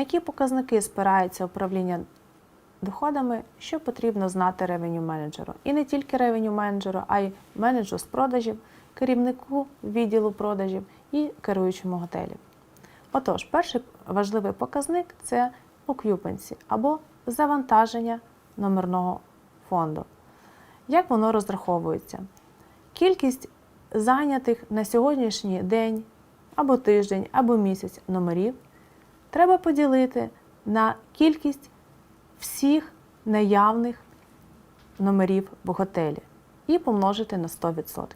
які показники спирається управління доходами, що потрібно знати ревеню менеджеру. І не тільки ревеню менеджеру, а й менеджеру з продажів, керівнику відділу продажів і керуючому готелів. Отож, перший важливий показник це occupancy або завантаження номерного фонду. Як воно розраховується? Кількість зайнятих на сьогоднішній день або тиждень, або місяць номерів треба поділити на кількість всіх наявних номерів в готелі і помножити на 100%.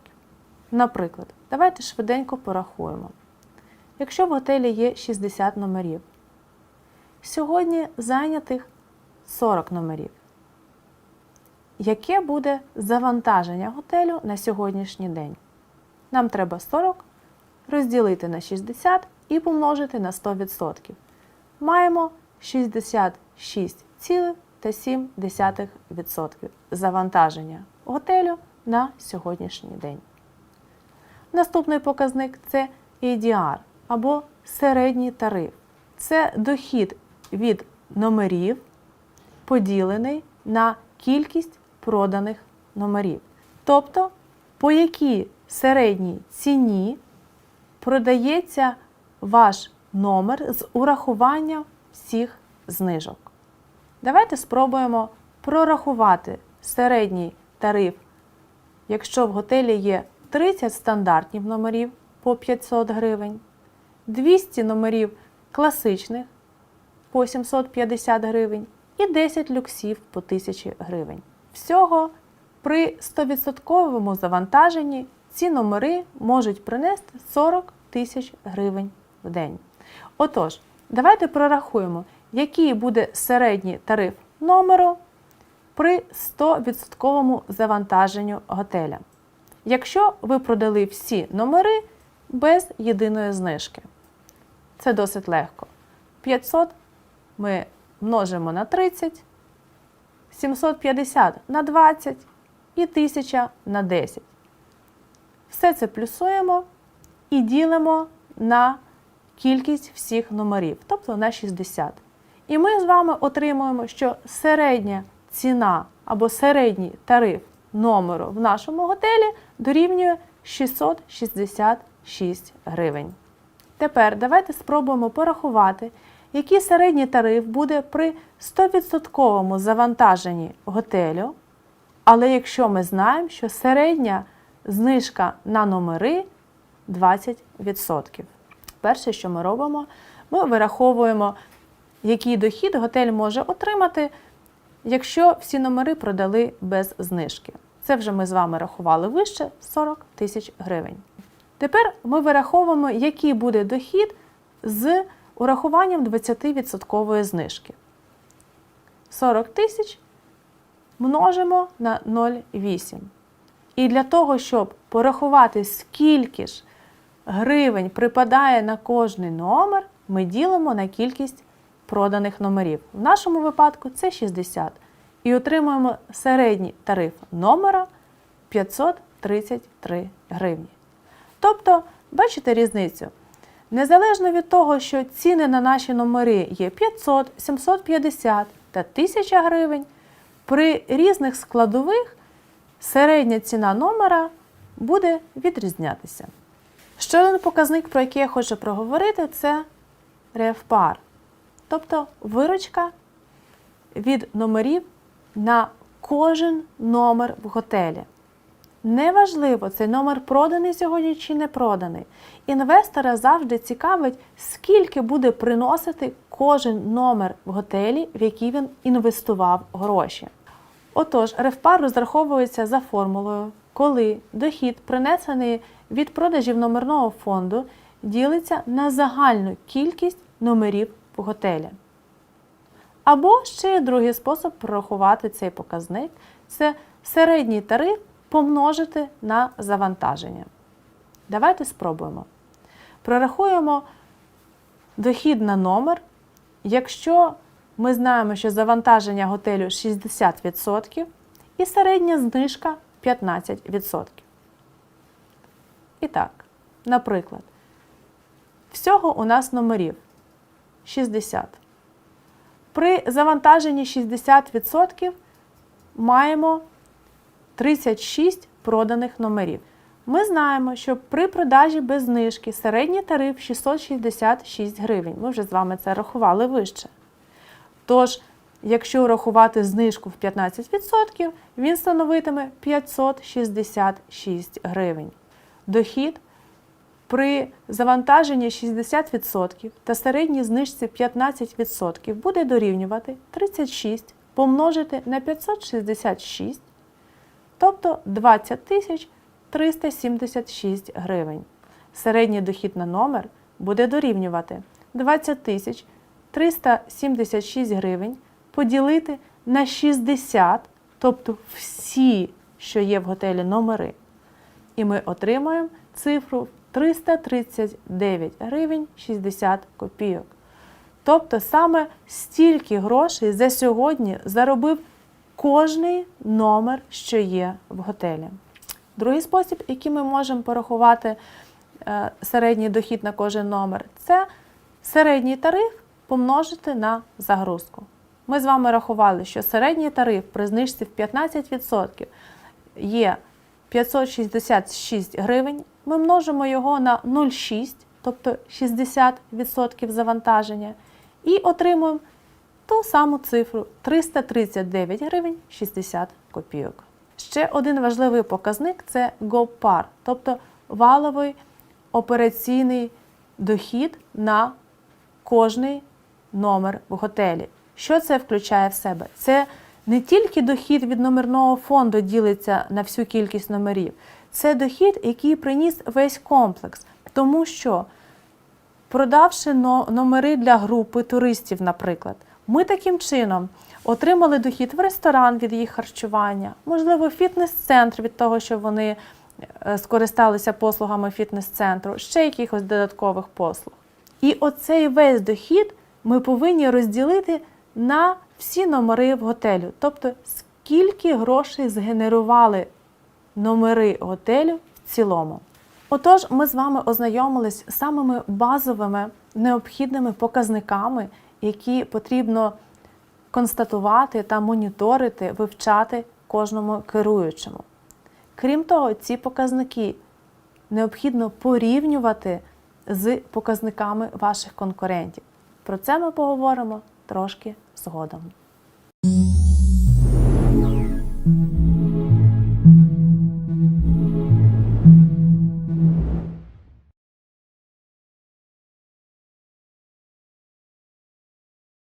Наприклад, давайте швиденько порахуємо. Якщо в готелі є 60 номерів, сьогодні зайнятих 40 номерів. Яке буде завантаження готелю на сьогоднішній день? Нам треба 40 розділити на 60 і помножити на 100%. Маємо 66,7% завантаження готелю на сьогоднішній день. Наступний показник це ADR або середній тариф. Це дохід від номерів, поділений на кількість проданих номерів. Тобто, по якій середній ціні продається ваш номер з урахуванням всіх знижок. Давайте спробуємо прорахувати середній тариф, якщо в готелі є 30 стандартних номерів по 500 гривень, 200 номерів класичних по 750 гривень і 10 люксів по 1000 гривень. Всього при 100% завантаженні ці номери можуть принести 40 тисяч гривень в день. Отож, давайте прорахуємо, який буде середній тариф номеру при 100% завантаженню готеля. Якщо ви продали всі номери без єдиної знижки. Це досить легко. 500 ми множимо на 30, 750 на 20 і 1000 на 10. Все це плюсуємо і ділимо на кількість всіх номерів, тобто на 60. І ми з вами отримуємо, що середня ціна або середній тариф номеру в нашому готелі дорівнює 666 гривень. Тепер давайте спробуємо порахувати, який середній тариф буде при 100% завантаженні готелю. Але якщо ми знаємо, що середня знижка на номери 20%. Перше, що ми робимо, ми вираховуємо, який дохід готель може отримати, якщо всі номери продали без знижки. Це вже ми з вами рахували вище 40 тисяч гривень. Тепер ми вираховуємо, який буде дохід з урахуванням 20% знижки. 40 тисяч множимо на 0,8. І для того, щоб порахувати, скільки ж гривень припадає на кожний номер, ми ділимо на кількість проданих номерів. В нашому випадку це 60. І отримуємо середній тариф номера 533 гривні. Тобто, бачите різницю? Незалежно від того, що ціни на наші номери є 500, 750 та 1000 гривень, при різних складових середня ціна номера буде відрізнятися. Ще один показник, про який я хочу проговорити, це рефпар, тобто виручка від номерів на кожен номер в готелі. Неважливо, цей номер проданий сьогодні чи не проданий. Інвестора завжди цікавить, скільки буде приносити кожен номер в готелі, в який він інвестував гроші. Отож, рефпар розраховується за формулою, коли дохід, принесений від продажів номерного фонду, ділиться на загальну кількість номерів в готелі. Або ще є другий спосіб прорахувати цей показник це середній тариф помножити на завантаження. Давайте спробуємо. Прорахуємо дохід на номер, якщо ми знаємо, що завантаження готелю 60% і середня знижка 15%. І так, наприклад, всього у нас номерів 60. При завантаженні 60% маємо 36 проданих номерів. Ми знаємо, що при продажі без знижки середній тариф 666 гривень. Ми вже з вами це рахували вище. Тож, якщо рахувати знижку в 15%, він становитиме 566 гривень. Дохід при завантаженні 60% та середній знижці 15% буде дорівнювати 36 помножити на 566, тобто 20 376 гривень. Середній дохід на номер буде дорівнювати 20 376 гривень поділити на 60, тобто всі, що є в готелі номери. І ми отримаємо цифру 339 гривень 60 копійок. Тобто саме стільки грошей за сьогодні заробив кожний номер, що є в готелі. Другий спосіб, який ми можемо порахувати е, середній дохід на кожен номер, це середній тариф помножити на загрузку. Ми з вами рахували, що середній тариф при знижці в 15% є 566 гривень. Ми множимо його на 0,6, тобто 60% завантаження, і отримуємо ту саму цифру 339 гривень 60 копійок. Ще один важливий показник це GOPAR, тобто валовий операційний дохід на кожний номер в готелі. Що це включає в себе? Це не тільки дохід від номерного фонду ділиться на всю кількість номерів, це дохід, який приніс весь комплекс. Тому що, продавши номери для групи туристів, наприклад, ми таким чином отримали дохід в ресторан від їх харчування, можливо, фітнес-центр від того, що вони е, скористалися послугами фітнес-центру, ще якихось додаткових послуг. І оцей весь дохід ми повинні розділити на всі номери в готелю. Тобто, скільки грошей згенерували номери готелю в цілому. Отож, ми з вами ознайомились з самими базовими необхідними показниками, які потрібно констатувати та моніторити, вивчати кожному керуючому. Крім того, ці показники необхідно порівнювати з показниками ваших конкурентів. Про це ми поговоримо трошки згодом.